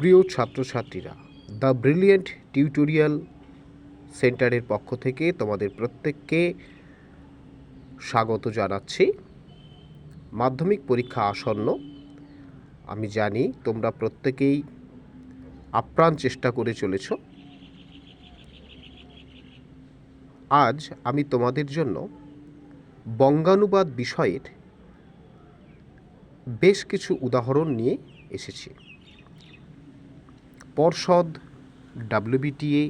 প্রিয় ছাত্রছাত্রীরা, the brilliant tutorial সেন্টারের পক্ষ থেকে তোমাদের প্রত্যেককে স্বাগত জানাচ্ছি। মাধ্যমিক পরীক্ষা আসন্ন। আমি জানি তোমরা প্রত্যেকেই আপ্রাণ চেষ্টা করে চলেছ। আজ আমি তোমাদের জন্য বঙ্গানুবাদ বিষয়ের বেশ কিছু উদাহরণ নিয়ে এসেছি। পর্ষদ ডাব্লিউবিটিএ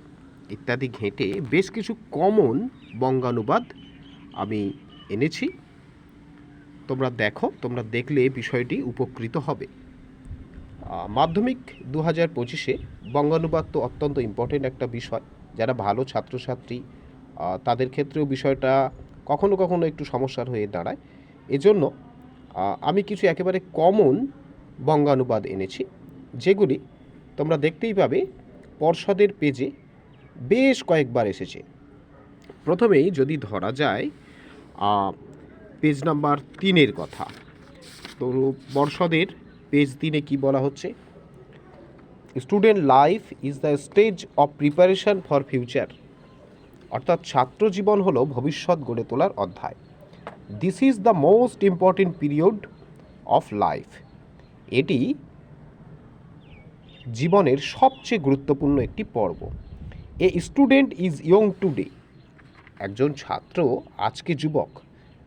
ইত্যাদি ঘেঁটে বেশ কিছু কমন বঙ্গানুবাদ আমি এনেছি। তোমরা দেখো, তোমরা দেখলে বিষয়টি উপকৃত হবে। মাধ্যমিক দু হাজার পঁচিশে বঙ্গানুবাদ তো অত্যন্ত ইম্পর্টেন্ট একটা বিষয়। যারা ভালো ছাত্রছাত্রী তাদের ক্ষেত্রেও বিষয়টা কখনো কখনো একটু সমস্যার হয়ে দাঁড়ায়। এজন্য আমি কিছু একেবারে কমন বঙ্গানুবাদ এনেছি, যেগুলি তোমরা দেখতেই পাবে পর্ষদের পেজে বেশ কয়েকবার এসেছে। প্রথমেই যদি ধরা যায় পেজ নাম্বার তিনের কথা, তো পর্ষদের পেজ তিনে কি বলা হচ্ছে? Student life is the stage of preparation for future. অর্থাৎ ছাত্র জীবন হলো ভবিষ্যৎ গড়ে তোলার অধ্যায়। This is the most important period of life এটি জীবনের সবচেয়ে গুরুত্বপূর্ণ একটি পর্ব। A student is young today একজন ছাত্র, আজকে যুবক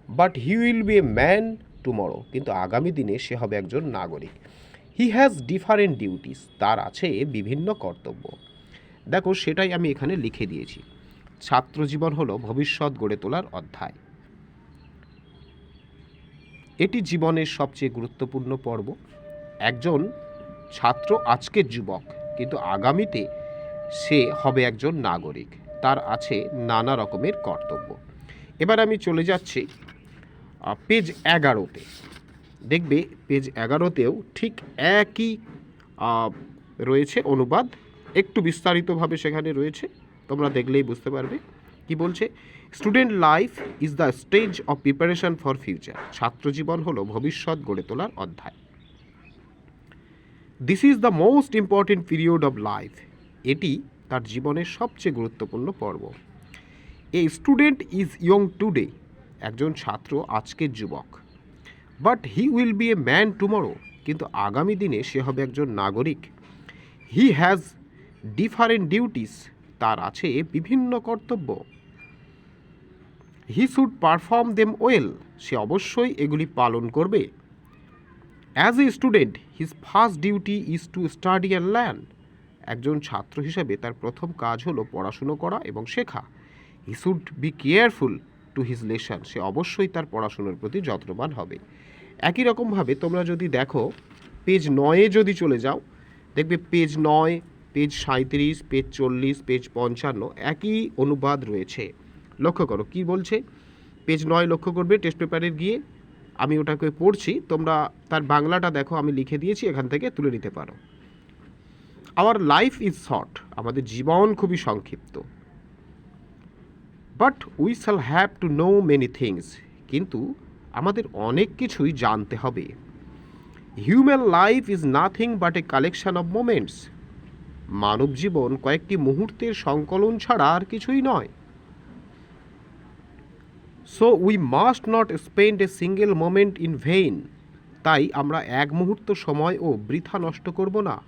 but he will be a man tomorrow কিন্তু আগামী দিনে সে হবে একজন নাগরিক। হি হ্যাজ ডিফারেন্ট ডিউটিস তার আছে বিভিন্ন কর্তব্য। দেখো, সেটাই আমি এখানে লিখে দিয়েছি। ছাত্র জীবন হলো ভবিষ্যৎ গড়ে তোলার অধ্যায়। এটি জীবনের সবচেয়ে গুরুত্বপূর্ণ পর্ব। একজন ছাত্র আজকের যুবক, কিন্তু আগামীতে সে হবে একজন নাগরিক। তার আছে নানা রকমের কর্তব্য। এবার আমি চলে যাচ্ছি পেজ এগারোতে দেখবে পেজ এগারোতেও ঠিক একই রয়েছে অনুবাদ। একটু বিস্তারিতভাবে সেখানে রয়েছে, তোমরা দেখলেই বুঝতে পারবে। কি বলছে? Student life is the stage of preparation for future ছাত্র জীবন হলো ভবিষ্যৎ গড়ে তোলার অধ্যায়। This is the most important period of life এটি তার জীবনের সবচেয়ে গুরুত্বপূর্ণ পর্ব। A student is young today একজন ছাত্র, আজকের যুবক। But he will be a man tomorrow কিন্তু আগামী দিনে সে হবে একজন নাগরিক। হি হ্যাজ ডিফারেন্ট ডিউটিস তার আছে বিভিন্ন কর্তব্য। He should perform them well সে অবশ্যই এগুলি পালন করবে। As a student his first duty is to study and learn একজন ছাত্র হিসেবে তার প্রথম কাজ হলো পড়াশুনো করা এবং শেখা। He should be careful to his lesson সে অবশ্যই তার পড়াশুনোর প্রতি যত্নবান হবে। একই রকমভাবে তোমরা যদি দেখো পেজ নয়ে যদি চলে যাও, দেখবে পেজ নয় পেজ সাঁত্রিশ পেজ চল্লিশ পেজ পঞ্চান্ন একই অনুবাদ রয়েছে। লক্ষ্য করো কি বলছে? পেজ নয় লক্ষ্য করবে টেস্ট পেপারে গিয়ে। আমি ওটাকে পড়ছি, তোমরা তার বাংলাটা দেখো, আমি লিখে দিয়েছি, এখান থেকে তুলে নিতে পারো। আওয়ার লাইফ ইজ শর্ট আমাদের জীবন খুবই সংক্ষিপ্ত। But we shall have to know many things কিন্তু আমাদের অনেক কিছুই জানতে হবে। Human life is nothing but a collection of moments মানব জীবন কয়েকটি মুহূর্তের সংকলন ছাড়া আর কিছুই নয়। So we must not spend a single moment in vain তাই আমরা এক মুহূর্ত সময় ও বৃথা নষ্ট করব না।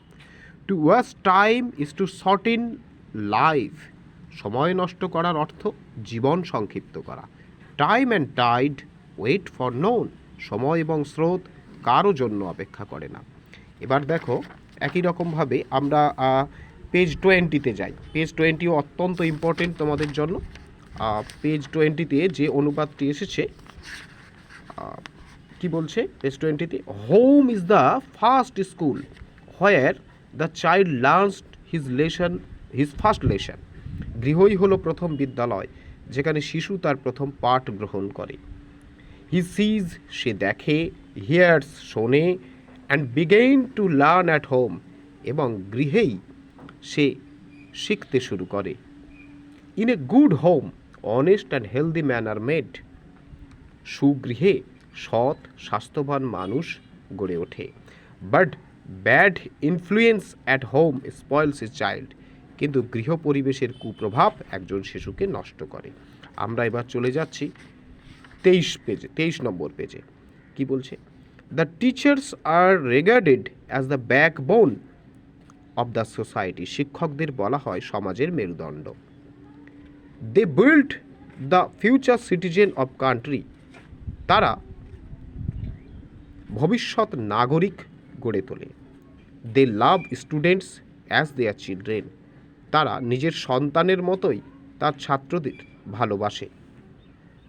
To waste time is to short in life সময় নষ্ট করার অর্থ জীবন সংক্ষিপ্ত করা। Time and tide wait for none সময় এবং স্রোত কারও জন্য অপেক্ষা করে না। এবার দেখো, একই রকমভাবে আমরা পেজ টোয়েন্টিতে যাই। পেজ টোয়েন্টিও অত্যন্ত ইম্পর্টেন্ট তোমাদের জন্য। পেজ টোয়েন্টিতে যে অনুবাদটি এসেছে কি বলছে পেজ টোয়েন্টিতে home is the first school where the child learns his lesson his first lesson গৃহই হলো প্রথম বিদ্যালয়, যেখানে শিশু তার প্রথম পাঠ গ্রহণ করে। হি সিজ সে দেখে হিয়ার্স শোনে and begin to learn at home এবং গৃহেই সে শিখতে শুরু করে। In a good home honest and healthy man are made সুগৃহে সৎ, স্বাস্থ্যবান মানুষ গড়ে ওঠে। But bad influence at home spoils a child কিন্তু গৃহ পরিবেশের কুপ্রভাব একজন শিশুকে নষ্ট করে। আমরা এবার চলে যাচ্ছি তেইশ পেজে, তেইশ নম্বর পেজে। কি বলছে? The teachers are regarded as the backbone of the society শিক্ষকদের বলা হয় সমাজের মেরুদণ্ড। They build the future citizen of country তারা ভবিষ্যৎ নাগরিক গড়ে তোলে। They love students as their children তারা নিজের সন্তানের মতোই তার ছাত্রদের ভালোবাসে।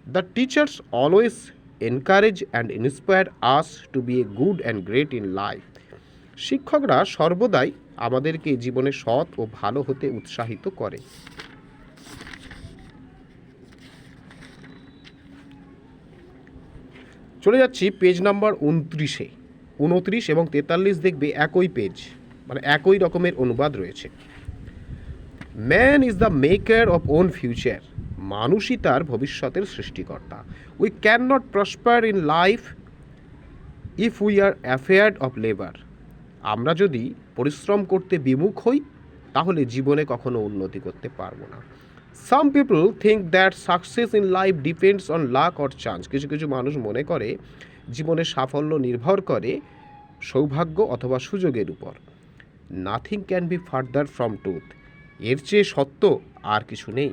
The teachers always encourage and inspire us to be a good and great in life শিক্ষকরা সর্বদাই আমাদেরকে জীবনে সৎ ও ভালো হতে উৎসাহিত করে। চলে যাচ্ছি পেজ নাম্বার উনত্রিশে। উনত্রিশ এবং তেতাল্লিশ দেখবে একই পেজ মানে একই রকমের অনুবাদ রয়েছে। Man is the maker of own future মানুষই তার ভবিষ্যতের সৃষ্টিকর্তা। We can not prosper in life if we are afraid of labour আমরা যদি পরিশ্রম করতে বিমুখ হই, তাহলে জীবনে কখনো উন্নতি করতে পারব না। Some people think that success in life depends on luck or chance কিছু কিছু মানুষ মনে করে জীবনের সাফল্য নির্ভর করে সৌভাগ্য অথবা সুযোগের উপর। Nothing can be further from tooth এর চেয়ে সত্য আর কিছু নেই।